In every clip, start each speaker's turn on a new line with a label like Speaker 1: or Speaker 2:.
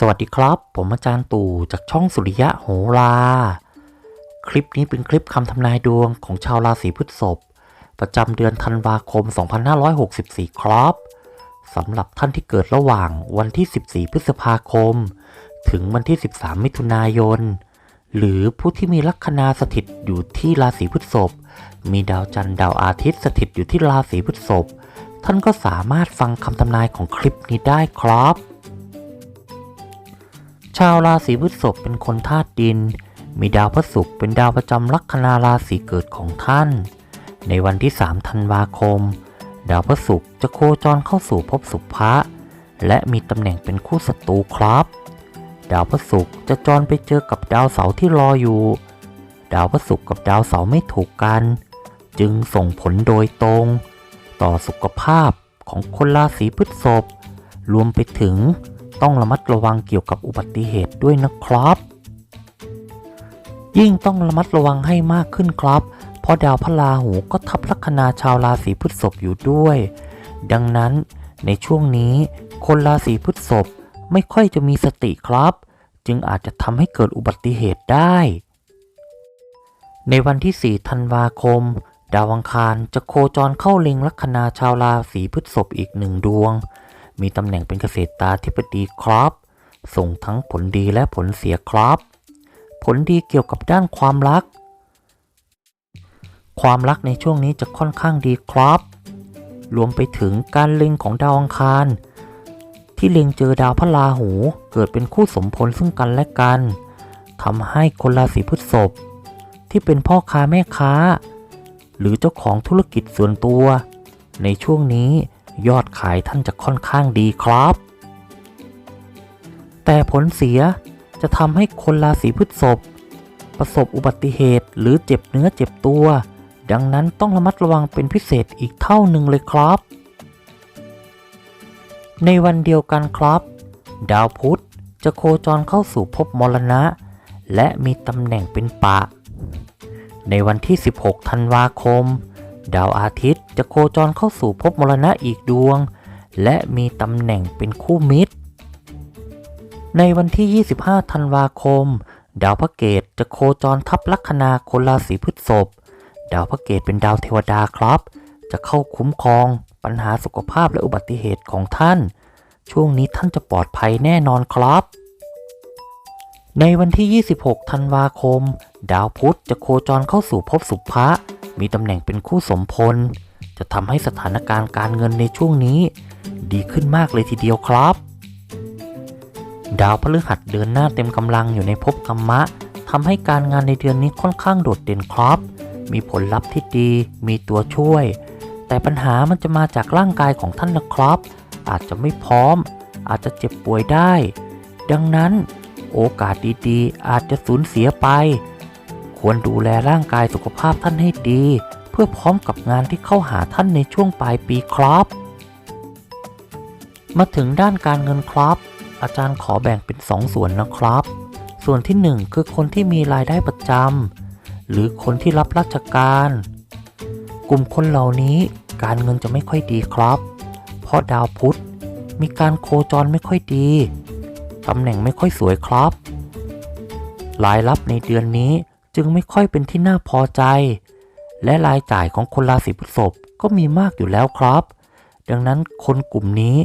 Speaker 1: สวัสดีครับ ผมอาจารย์ตู่จากช่องสุริยะโหรา คลิปนี้เป็นคลิปคำทำนายดวงของชาวราศีพฤษภประจำเดือนธันวาคม 2564 ครับสำหรับท่านที่เกิดระหว่างวันที่ 14 พฤษภาคม ถึงวันที่ 13 มิถุนายน หรือผู้ที่มีลัคนาสถิตอยู่ที่ราศีพฤษภมีดาวจันทร์ดาวอาทิตย์สถิตอยู่ที่ราศีพฤษภท่านก็สามารถฟังคำทำนายของคลิปนี้ได้ครับ ชาวราศีพฤษภเป็นคนธาตุดิน มีดาวพระศุกร์เป็นดาวประจำลัคนาราศีเกิดของท่าน ในวันที่ 3 ธันวาคม ดาวพระศุกร์จะโคจรเข้าสู่ภพสุภะและมีตำแหน่งเป็นคู่ศัตรูครับ ดาวพระศุกร์จะจรไปเจอกับดาวเสาร์ที่รออยู่ ดาวพระศุกร์กับดาวเสาร์ไม่ถูกกัน จึงส่งผลโดยตรง ต่อสุขภาพของคนราศีพฤษภรวมไปถึง ต้องระมัดระวังเกี่ยวกับอุบัติเหตุด้วยนะครับ ยิ่งต้องระมัดระวังให้มากขึ้นครับ เพราะดาวพระราหูก็ทับลัคนาชาวราศีพฤษภอยู่ด้วย ดังนั้นในช่วงนี้คนราศีพฤษภไม่ค่อยจะมีสติครับ จึงอาจจะทำให้เกิดอุบัติเหตุได้ ในวันที่ 4 ธันวาคม ดาวอังคารจะโคจรเข้าเล็งลัคนาชาวราศีพฤษภอีกหนึ่งดวง มีตำแหน่งเป็นเกษตราธิบดีครับ ส่งทั้งผลดีและผลเสียครับ ผลดีเกี่ยวกับด้านความรัก ความรักในช่วงนี้จะค่อนข้างดีครับ รวมไปถึงการเล็งของดาวอังคาร ที่เล็งเจอดาวพระราหูเกิดเป็นคู่สมพลซึ่งกันและกันทำให้คนราศีพฤษภที่เป็นพ่อค้าแม่ค้า หรือเจ้าของธุรกิจส่วนตัว ในช่วงนี้ ยอดขายท่านจะค่อนข้างดีครับ แต่ผลเสียจะทำให้คนราศีพฤษภประสบอุบัติเหตุหรือเจ็บเนื้อเจ็บตัว ดังนั้นต้องระมัดระวังเป็นพิเศษอีกเท่าหนึ่งเลยครับ ในวันเดียวกันครับ ดาวพุธจะโคจรเข้าสู่ภพมรณะ และมีตำแหน่งเป็นปะ ในวันที่ 16 ธันวาคม ดาวอาทิตย์จะโคจรเข้าสู่ภพมรณะอีกดวง และมีตำแหน่งเป็นคู่มิตร ในวันที่ 25 ธันวาคม ดาวพระเกตจะโคจรทับลัคนาคนราศีพฤษภดาวพระเกตเป็นดาวเทวดาครับ จะเข้าคุ้มครอง ปัญหาสุขภาพและอุบัติเหตุของท่าน ช่วงนี้ท่านจะปลอดภัยแน่นอนครับในวันที่ 26 ธันวาคม ดาวพุธจะโคจรเข้าสู่ภพสุภะ มีตำแหน่งเป็นคู่สมพล จะทำให้สถานการณ์การเงินในช่วงนี้ ดีขึ้นมากเลยทีเดียวครับ ดาวพฤหัสเดินหน้าเต็มกำลังอยู่ในภพกรรมะทำให้การงานในเดือนนี้ค่อนข้างโดดเด่นครับ มีผลลัพธ์ที่ดี มีตัวช่วย แต่ปัญหามันจะมาจากร่างกายของท่านนะครับ อาจจะไม่พร้อม อาจจะเจ็บป่วยได้ ดังนั้นโอกาสดีๆ อาจจะสูญเสียไป ควรดูแลร่างกายสุขภาพท่านให้ดี เพื่อพร้อมกับงานที่เข้าหาท่านในช่วงปลายปีครับ มาถึงด้านการเงินครับ อาจารย์ขอแบ่งเป็น2ส่วนนะครับ ส่วนที่ 1 คือคนที่มีรายได้ประจำหรือคนที่รับราชการ กลุ่มคนเหล่านี้การเงินจะไม่ค่อยดีครับ เพราะดาวพุธมีการโคจรไม่ค่อยดีตำแหน่งไม่ค่อยสวยครับรายรับในเดือนนี้ จึงไม่ค่อยเป็นที่น่าพอใจ และรายจ่ายของคนราศีพฤษภก็มีมากอยู่แล้วครับ ดังนั้นคนกลุ่มนี้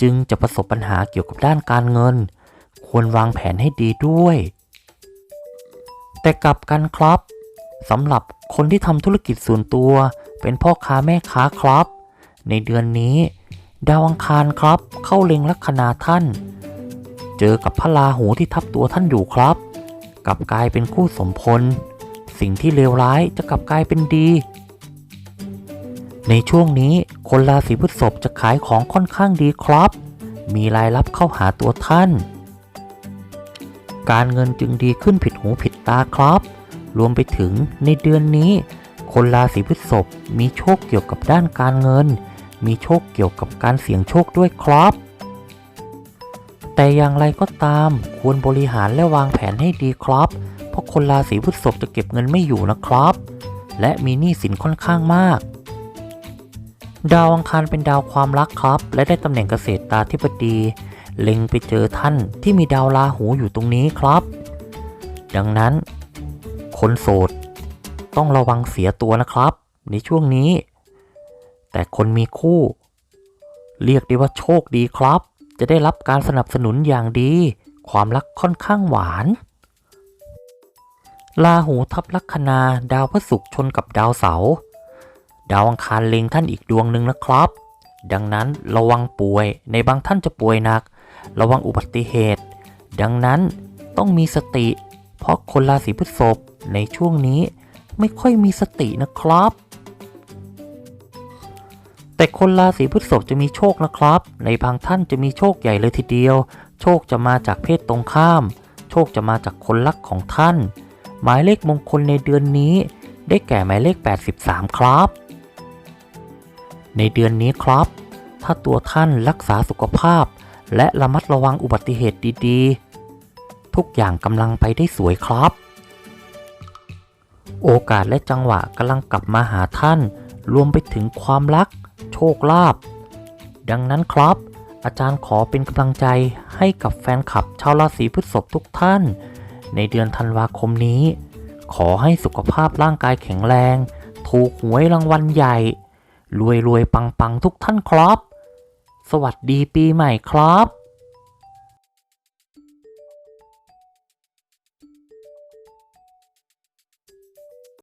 Speaker 1: จึงจะประสบปัญหาเกี่ยวกับด้านการเงิน ควรวางแผนให้ดีด้วย แต่กลับกันครับสำหรับคนที่ทำธุรกิจส่วนตัว เป็นพ่อค้าแม่ค้าครับ ในเดือนนี้ ดาวอังคารครับ เข้าเล็งลัคนาท่าน เจอกับพระราหูที่ทับตัวท่านอยู่ครับ กลับกลายเป็นคู่สมพล สิ่งที่เลวร้ายจะกลับกลายเป็นดี ในช่วงนี้คนราศีพฤษภจะขายของค่อนข้างดีครับ มีรายรับเข้าหาตัวท่าน การเงินจึงดีขึ้นผิดหูผิดตาครับ รวมไปถึงในเดือนนี้ คนราศีพฤษภมีโชคเกี่ยวกับด้านการเงิน มีโชคเกี่ยวกับการเสี่ยงโชคด้วยครับ แต่อย่างไรก็ตามควรบริหารและวางแผนให้ดีครับ เพราะคนราศีพฤษภจะเก็บเงินไม่อยู่นะครับ และมีหนี้สินค่อนข้างมาก ดาวอังคารเป็นดาวความรักครับ และได้ตำแหน่งเกษตรตาธิบดี เล็งไปเจอท่านที่มีดาวราหูอยู่ตรงนี้ครับ ดังนั้น คนโสด ต้องระวังเสียตัวนะครับ ในช่วงนี้ แต่คนมีคู่ เรียกได้ว่าโชคดีครับ จะได้รับการสนับสนุนอย่างดี ความรักค่อนข้างหวานลาหูทับลัคนาดาวพฤหัสชนกับดาวเสาร์ดาวอังคารเล็งท่านอีกดวงหนึ่งนะครับ ดังนั้นระวังป่วยในบางท่านจะป่วยหนัก ระวังอุบัติเหตุ ดังนั้นต้องมีสติ เพราะคนราศีพฤษภในช่วงนี้ไม่ค่อยมีสตินะครับ แต่คนราศีพฤษภจะมีโชคนะครับ ในบางท่านจะมีโชคใหญ่เลยทีเดียว โชคจะมาจากเพศตรงข้าม โชคจะมาจากคนรักของท่าน หมายเลขมงคลในเดือนนี้ ได้แก่หมายเลข 83 ครับ ในเดือนนี้ครับ ถ้าตัวท่านรักษาสุขภาพ และระมัดระวังอุบัติเหตุดีๆ ทุกอย่างกำลังไปได้สวยครับ โอกาสและจังหวะกำลังกลับมาหาท่าน รวมไปถึงความรัก โชคลาภดังนั้นครับ อาจารย์ขอเป็นกำลังใจให้กับแฟนคลับชาวราศีพฤษภทุกท่าน ในเดือนธันวาคมนี้ ขอให้สุขภาพร่างกายแข็งแรง ถูกหวยรางวัลใหญ่ รวยรวยปังปังๆทุกท่านครับ สวัสดีปีใหม่ครับ